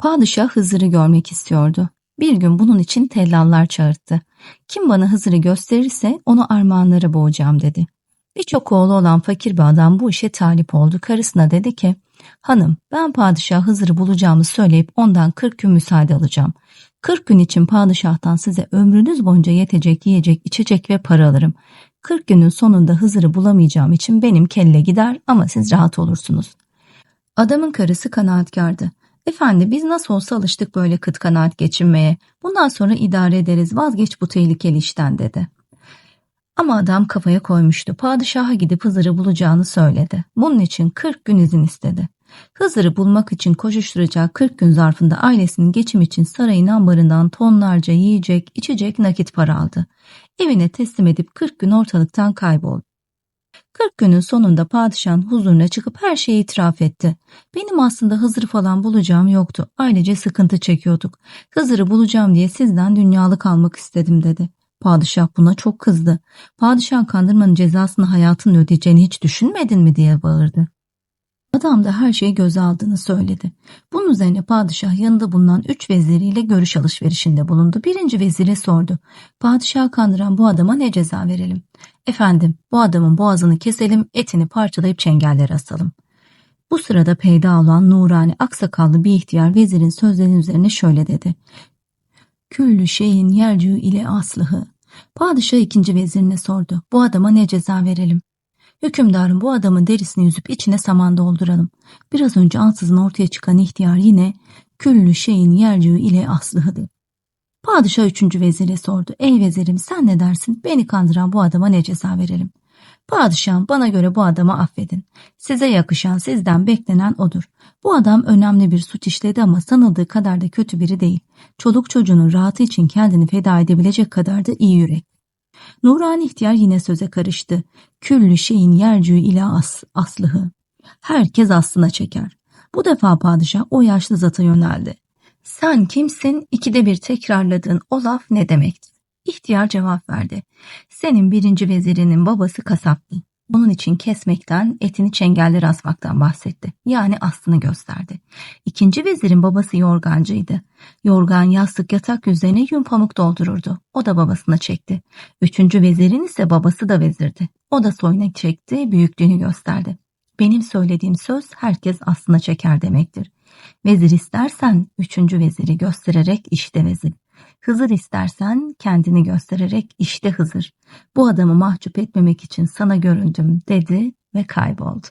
Padişah Hızır'ı görmek istiyordu. Bir gün bunun için tellallar çağırttı. Kim bana Hızır'ı gösterirse onu armağanlara boğacağım dedi. Birçok oğlu olan fakir bir adam bu işe talip oldu. Karısına dedi ki, hanım ben padişah Hızır'ı bulacağımı söyleyip ondan 40 gün müsaade alacağım. 40 gün için padişahtan size ömrünüz boyunca yetecek yiyecek, içecek ve para alırım. 40 günün sonunda Hızır'ı bulamayacağım için benim kelle gider ama siz rahat olursunuz. Adamın karısı kanaatkardı. Efendi biz nasıl olsa alıştık böyle kıt kanaat geçinmeye. Bundan sonra idare ederiz vazgeç bu tehlikeli işten dedi. Ama adam kafaya koymuştu. Padişaha gidip Hızır'ı bulacağını söyledi. Bunun için 40 gün izin istedi. Hızır'ı bulmak için koşuşturacağı 40 gün zarfında ailesinin geçim için sarayın ambarından tonlarca yiyecek, içecek nakit para aldı. Evine teslim edip 40 gün ortalıktan kayboldu. 40 günün sonunda padişahın huzuruna çıkıp her şeyi itiraf etti. Benim aslında Hızır'ı falan bulacağım yoktu. Ailece sıkıntı çekiyorduk. Hızır'ı bulacağım diye sizden dünyalık almak istedim dedi. Padişah buna çok kızdı. Padişah kandırmanın cezasını hayatını ödeyeceğini hiç düşünmedin mi diye bağırdı. Adam da her şeyi göze aldığını söyledi. Bunun üzerine padişah yanında bulunan üç veziriyle görüş alışverişinde bulundu. Birinci vezire sordu. Padişah kandıran bu adama ne ceza verelim? Efendim bu adamın boğazını keselim, etini parçalayıp çengellere asalım. Bu sırada peyda olan nurani aksakallı bir ihtiyar vezirin sözlerinin üzerine şöyle dedi. Küllü şeyin yercü ile aslıhı. Padişah ikinci vezirine sordu. Bu adama ne ceza verelim? Hükümdarım bu adamın derisini yüzüp içine saman dolduralım. Biraz önce ansızın ortaya çıkan ihtiyar yine küllü şeyin yercüğü ile aslıhıdır. Padişah üçüncü vezire sordu. Ey vezirim sen ne dersin? Beni kandıran bu adama ne ceza verelim? Padişahım bana göre bu adamı affedin. Size yakışan sizden beklenen odur. Bu adam önemli bir suç işledi ama sanıldığı kadar da kötü biri değil. Çoluk çocuğunun rahatı için kendini feda edebilecek kadar da iyi yürek. Nurani ihtiyar yine söze karıştı. Küllü şeyin yercüğü ila as, aslıhı. Herkes aslına çeker. Bu defa padişah o yaşlı zata yöneldi. Sen kimsin? İkide bir tekrarladığın o laf ne demektir? İhtiyar cevap verdi. Senin birinci vezirinin babası kasaptı. Bunun için kesmekten, etini çengellere asmaktan bahsetti. Yani aslını gösterdi. İkinci vezirin babası yorgancıydı. Yorgan yastık yatak üzerine yün pamuk doldururdu. O da babasına çekti. Üçüncü vezirin ise babası da vezirdi. O da soyuna çekti, büyüklüğünü gösterdi. Benim söylediğim söz herkes aslına çeker demektir. Vezir istersen üçüncü veziri göstererek işte vezir. Hızır istersen kendini göstererek işte Hızır. Bu adamı mahcup etmemek için sana göründüm dedi ve kayboldu.